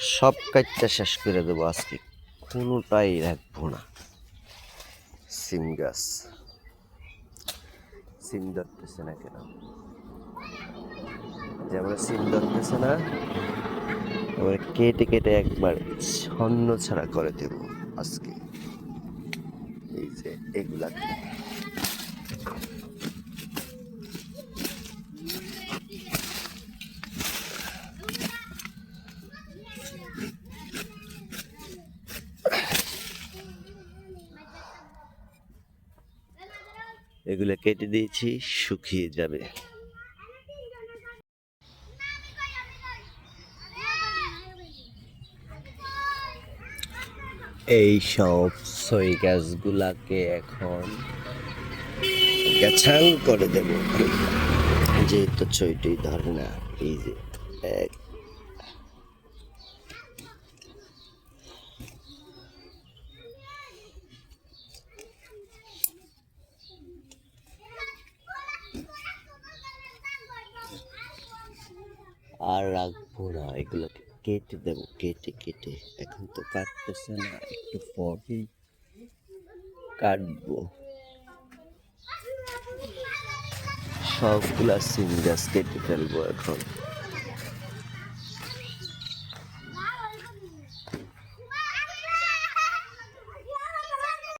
সব কাজটা শেষ করে দেবো আজকে। কোনোটাই রাখব না। সিম গাছ। সিম ধরতেছে না কেন? যেমন সিম ধরতেছে না, এবার কেটে কেটে একবার ছন্ন ছাড়া করে দেব আজকে। এই যে এগুলাকে এগুলো কেটে দিয়েছি, শুকিয়ে যাবে। এই সব সই গাছগুলাকে এখন গাছাল করে দেব। যেহেতু ছয়টি ধরে না, এই যে এক আর রাখব না, এগুলোকে কেটে দেবো, কেটে কেটে। এখন তো কাটতেছে না, একটু পরেই কাটবো। সবগুলা সিম গাছ কেটে ফেলব এখন।